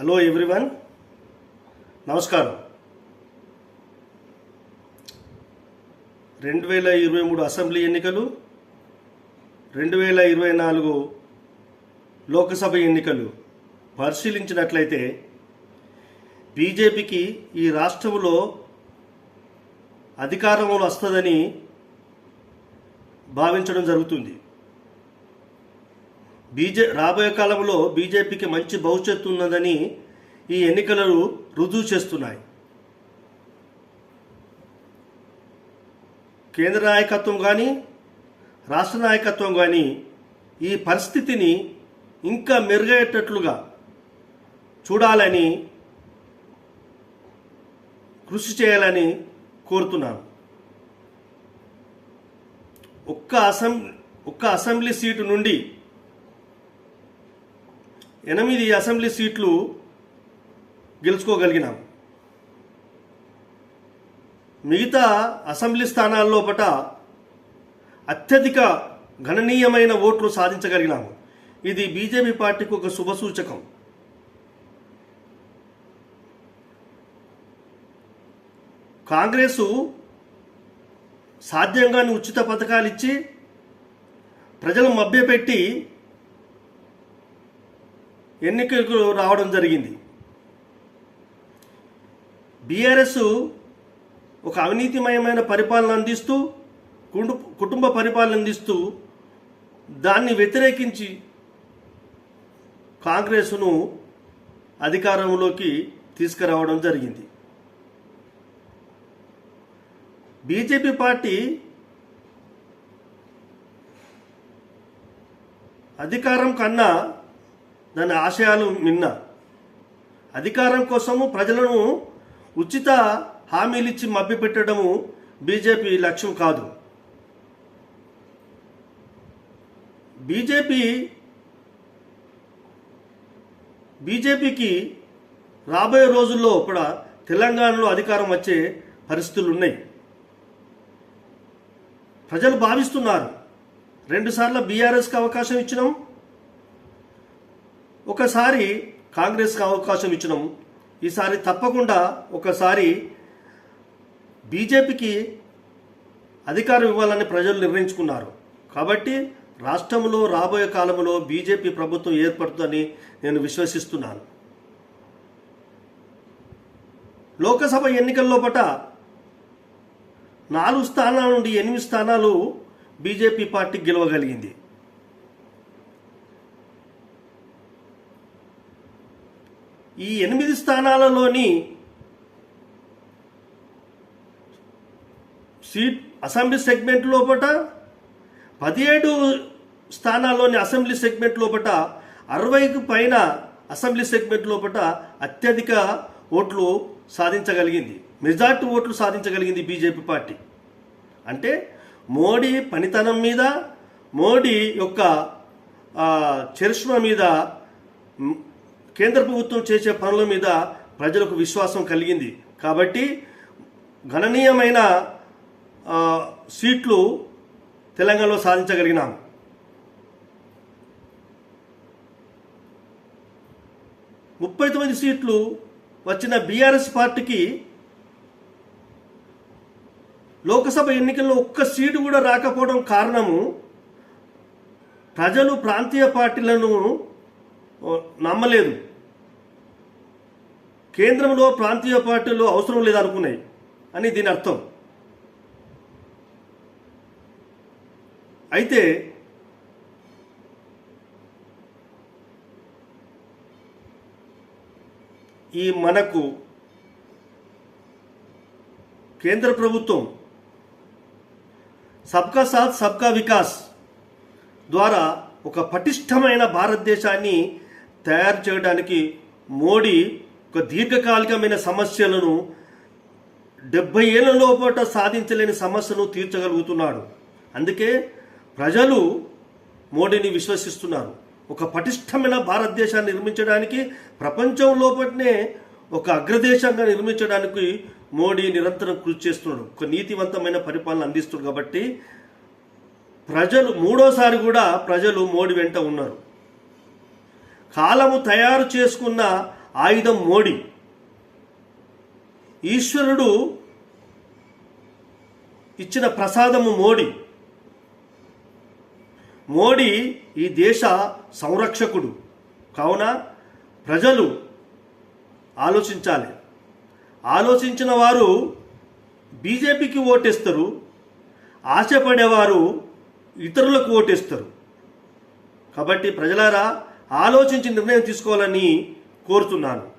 Hello everyone నమస్కారం. రెండు వేల ఇరవై మూడు అసెంబ్లీ ఎన్నికలు రెండు వేల ఇరవై నాలుగు లోకసభ ఎన్నికలు పరిశీలించినట్లయితే బీజేపీకి ఈ రాష్ట్రంలో అధికారంలో వస్తుందని భావించడం జరుగుతుంది. బీజే రాబోయే కాలంలో బీజేపీకి మంచి భవిష్యత్తు ఉన్నదని ఈ ఎన్నికలు రుజువు చేస్తున్నాయి. కేంద్ర నాయకత్వం కానీ రాష్ట్ర నాయకత్వం కానీ ఈ పరిస్థితిని ఇంకా మెరుగయ్యేటట్లుగా చూడాలని కృషి చేయాలని కోరుతున్నాను. ఒక్క అసెంబ్లీ ఒక్క అసెంబ్లీ సీటు నుండి ఎనిమిది అసెంబ్లీ సీట్లు గెలుచుకోగలిగినాం. మిగతా అసెంబ్లీ స్థానాల్లో పట అత్యధిక గణనీయమైన ఓట్లు సాధించగలిగినాము ఇది బీజేపీ పార్టీకి ఒక శుభ సూచకం. కాంగ్రెసు సాధ్యంగాని ఉచిత పథకాలు ఇచ్చి ప్రజలు మభ్యపెట్టి ఎన్నికలకు రావడం జరిగింది. బీఆర్ఎస్ ఒక అవినీతిమయమైన పరిపాలన అందిస్తూ కుటుంబ పరిపాలన అందిస్తూ దాన్ని వ్యతిరేకించి కాంగ్రెస్ను అధికారంలోకి తీసుకురావడం జరిగింది. బీజేపీ పార్టీ అధికారం కన్నా దాని ఆశయాలు మిన్న అధికారం కోసము ప్రజలను ఉచిత హామీలు ఇచ్చి మభ్యపెట్టడము బీజేపీ లక్ష్యం కాదు. బీజేపీ బీజేపీకి రాబోయే రోజుల్లో కూడా తెలంగాణలో అధికారం వచ్చే పరిస్థితులు ఉన్నాయి ప్రజలు భావిస్తున్నారు. రెండుసార్లు బీఆర్ఎస్కి అవకాశం ఇచ్చినాం. ఒకసారి కాంగ్రెస్కి అవకాశం ఇచ్చినాం. ఈసారి తప్పకుండా ఒకసారి బీజేపీకి అధికారం ఇవ్వాలని ప్రజలు నిర్ణయించుకున్నారు. కాబట్టి రాష్ట్రంలో రాబోయే కాలంలో బీజేపీ ప్రభుత్వం ఏర్పడుతుందని నేను విశ్వసిస్తున్నాను. లోకసభ ఎన్నికల్లో పట నాలుగు స్థానాల నుండి ఎనిమిది స్థానాలు బీజేపీ పార్టీ గెలవగలిగింది. ఈ ఎనిమిది స్థానాలలోని సీట్ అసెంబ్లీ సెగ్మెంట్ లోపట పదిహేడు స్థానాల్లోని అసెంబ్లీ సెగ్మెంట్ లోపట అరవైకి పైన అసెంబ్లీ సెగ్మెంట్ లోపట అత్యధిక ఓట్లు సాధించగలిగింది. మెజార్టీ ఓట్లు సాధించగలిగింది బీజేపీ పార్టీ. అంటే మోడీ పనితనం మీద మోడీ యొక్క ఆ, చరిష్మా మీద కేంద్ర ప్రభుత్వం చేసే పనుల మీద ప్రజలకు విశ్వాసం కలిగింది. కాబట్టి గణనీయమైన సీట్లు తెలంగాణలో సాధించగలిగినాం. ముప్పై తొమ్మిది సీట్లు వచ్చిన బీఆర్ఎస్ పార్టీకి లోకసభ ఎన్నికల్లో ఒక్క సీటు కూడా రాకపోవడం కారణము ప్రజలు ప్రాంతీయ పార్టీలను నమ్మలేదు. కేంద్రంలో ప్రాంతీయ పార్టీలు అవసరం లేదనుకున్నాయి అని దీని అర్థం. అయితే ఈ మనకు కేంద్ర ప్రభుత్వం సబ్కా సాత్ సబ్కా వికాస్ ద్వారా ఒక పటిష్టమైన భారతదేశాన్ని తయారు చేయడానికి మోడీ ఒక దీర్ఘకాలికమైన సమస్యలను డెబ్బై ఏళ్ళ లోపల సాధించలేని సమస్యను తీర్చగలుగుతున్నాడు. అందుకే ప్రజలు మోడీని విశ్వసిస్తున్నారు. ఒక పటిష్టమైన భారతదేశాన్ని నిర్మించడానికి ప్రపంచం లోపలనే ఒక అగ్రదేశంగా నిర్మించడానికి మోడీ నిరంతరం కృషి చేస్తున్నాడు. ఒక నీతివంతమైన పరిపాలన అందిస్తున్నాడు కాబట్టి ప్రజలు మూడోసారి కూడా ప్రజలు మోడీ వెంట ఉన్నారు. కాలము తయారు చేసుకున్న ఆయుధం మోడీ. ఈశ్వరుడు ఇచ్చిన ప్రసాదము మోడీ. మోడీ ఈ దేశ సంరక్షకుడు. కావున ప్రజలు ఆలోచించాలి. ఆలోచించిన వారు బీజేపీకి ఓటేస్తారు. ఆశపడేవారు ఇతరులకు ఓటేస్తారు. కాబట్టి ప్రజలారా ఆలోచించి నిర్ణయం తీసుకోవాలని కోరుతున్నాను.